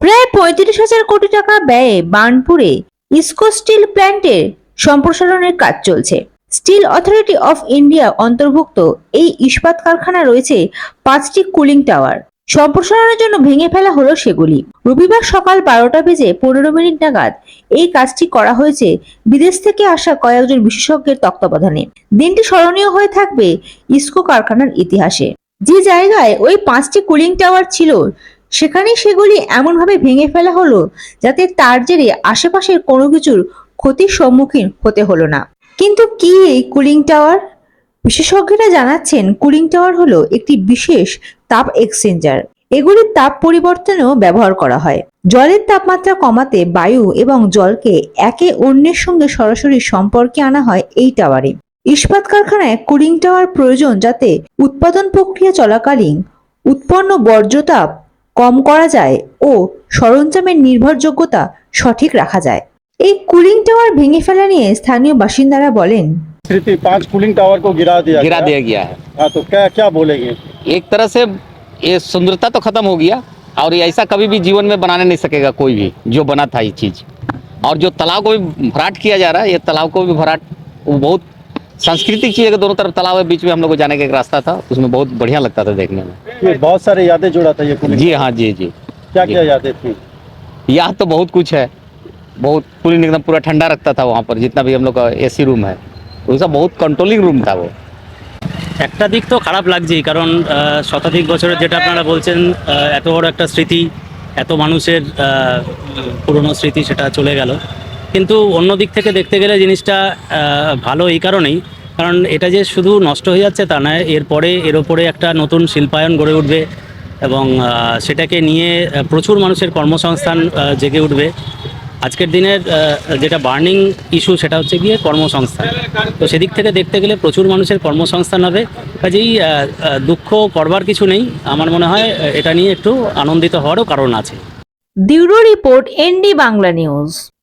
প্রায় পঁয়ত্রিশ হাজার কোটি টাকা ব্যয়ে বার্নপুরে ইস্কো স্টিল প্ল্যান্টের সম্প্রসারণের কাজ চলছে। স্টিল অথরিটি অফ ইন্ডিয়া অন্তর্ভুক্ত এই ইস্পাত কারখানা রয়েছে পাঁচটি কুলিং টাওয়ার। সম্প্রসারণের জন্য ভেঙে ফেলা হলো সেগুলি। রবিবার সকাল বারোটা বেজে পনেরো মিনিট নাগাদ এই কাজটি করা হয়েছে বিদেশ থেকে আসা কয়েকজন বিশেষজ্ঞের তত্ত্বাবধানে। দিনটি স্মরণীয় হয়ে থাকবে ইস্কো কারখানার ইতিহাসে। যে জায়গায় ওই পাঁচটি কুলিং টাওয়ার ছিল সেখানেই সেগুলি এমনভাবে ভেঙে ফেলা হলো যাতে তার জেরে আশেপাশের কোনো কিছুর ক্ষতির সম্মুখীন হতে হলো না। কিন্তু কি এই কুলিং টাওয়ার? বিশেষজ্ঞরা জানাচ্ছেন কুলিং টাওয়ার হলো একটি বিশেষ তাপ এক্সচেঞ্জার। এগুলির তাপ পরিবর্তনেও ব্যবহার করা হয়। জলের তাপমাত্রা কমাতে বায়ু এবং জলকে একে অন্যের সঙ্গে সরাসরি সম্পর্কে আনা হয় এই টাওয়ারে। ইস্পাত কারখানায় কুলিং টাওয়ার প্রয়োজন যাতে উৎপাদন প্রক্রিয়া চলাকালীন উৎপন্ন বর্জ্যতাপ কম করা যায় ও সরঞ্জামের নির্ভরযোগ্যতা সঠিক রাখা যায় এই কুলিং টাওয়ার ভেঙে ফেলা নিয়ে স্থানীয় বাসিন্দারা বলেন स्थिति पांच कूलिंग टावर को गिरा दिया गिरा गया। दिया गया है हाँ तो क्या क्या बोलेंगे एक तरह से ये सुंदरता तो खत्म हो गया और ये ऐसा कभी भी जीवन में बनाने नहीं सकेगा कोई भी जो बना था ये चीज़ और जो तालाब को भी भराट किया जा रहा है ये तालाब को भी भराट वो बहुत सांस्कृतिक चीज़ है कि दोनों तरफ तालाब है बीच में हम लोग को जाने का एक रास्ता था उसमें बहुत बढ़िया लगता था देखने में ये बहुत सारे यादें जुड़ा था ये कूलिंग जी हाँ जी जी क्या जी। क्या यादें थी यहाँ तो बहुत कुछ है बहुत पूरी एकदम पूरा ठंडा रखता था वहाँ पर जितना भी हम लोग का एसी रूम है तो उसका बहुत कंट्रोलिंग रूम था वो একটা দিক তো খারাপ লাগছেই কারণ আহ, শতাধিক বছরের যেটা আপনারা বলছেন আহ, এত বড় একটা স্মৃতি এত মানুষের আহ, পুরনো স্মৃতি সেটা চলে গেল কিন্তু অন্য দিক থেকে দেখতে গেলে জিনিসটা ভালো এই কারণেই। কারণ এটা যে শুধু নষ্ট হয়ে যাচ্ছে তা নয় এরপরে এর ওপরে একটা নতুন শিল্পায়ন গড়ে উঠবে এবং সেটাকে নিয়ে প্রচুর মানুষের কর্মসংস্থান জেগে উঠবে। আজকের দিনের যেটা বার্নিং ইস্যু সেটা হচ্ছে গিয়ে কর্মসংস্থান। তো সেদিক থেকে দেখতে গেলে প্রচুর মানুষের কর্মসংস্থান হবে। কাজেই দুঃখ করবার কিছু নেই। আমার মনে হয় এটা নিয়ে একটু আনন্দিত হওয়ারও কারণ আছে। Bureau report N D Bangla news.